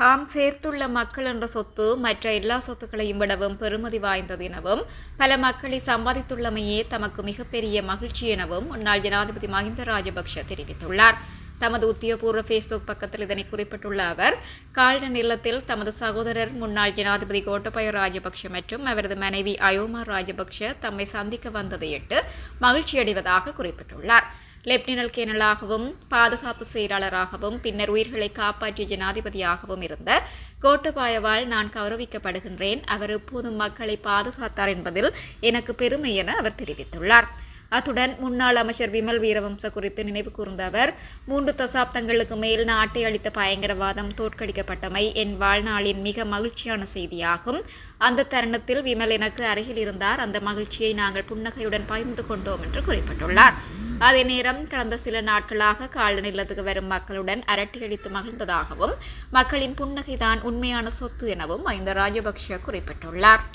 தாம் சேர்த்துள்ள மக்கள் என்ற சொத்து மற்ற எல்லா சொத்துக்களையும் விடவும் பெறுமதி வாய்ந்தது எனவும் பல மக்களை சம்பாதித்துள்ளமையே தமக்கு மிகப்பெரிய மகிழ்ச்சி எனவும் முன்னாள் ஜனாதிபதி மஹிந்த ராஜபக்ஷ தெரிவித்துள்ளார். தமது உத்தியோகபூர்வ ஃபேஸ்புக் பக்கத்தில் இதனை குறிப்பிட்டுள்ள அவர் கால்டன் நிலத்தில் தமது சகோதரர் முன்னாள் ஜனாதிபதி கோட்டபய ராஜபக்ஷ மற்றும் அவரது மனைவி அயோமா ராஜபக்ஷ தம்மை சந்திக்க வந்ததையிட்டு மகிழ்ச்சியடைவதாக குறிப்பிட்டுள்ளார். லெப்டினல் கேனலாகவும் பாதுகாப்பு செயலாளராகவும் பின்னர் உயிர்களை காப்பாற்றிய ஜனாதிபதியாகவும் இருந்த கோட்டபாயவால் நான் கௌரவிக்கப்படுகின்றேன். அவர் எப்போதும் மக்களை பாதுகாத்தார் என்பதில் எனக்கு பெருமை என அவர் தெரிவித்துள்ளார். அத்துடன் முன்னாள் அமைச்சர் விமல் வீரவம்ச குறித்து நினைவு கூர்ந்த அவர் மூன்று தசாப்தங்களுக்கு மேல் நாட்டை அளித்த பயங்கரவாதம் தோற்கடிக்கப்பட்டமை என் வாழ்நாளின் மிக மகிழ்ச்சியான செய்தியாகும். அந்த தருணத்தில் விமல் எனக்கு அருகில் இருந்தார். அந்த மகிழ்ச்சியை நாங்கள் புன்னகையுடன் பகிர்ந்து கொண்டோம் என்று குறிப்பிட்டுள்ளார். அதே நேரம் கடந்த சில நாட்களாக கால நிலத்துக்கு வரும் மக்களுடன் அரட்டியடித்து மகிழ்ந்ததாகவும் மக்களின் புன்னகைதான் உண்மையான சொத்து எனவும் மஹிந்த ராஜபக்ஷ குறிப்பிட்டுள்ளார்.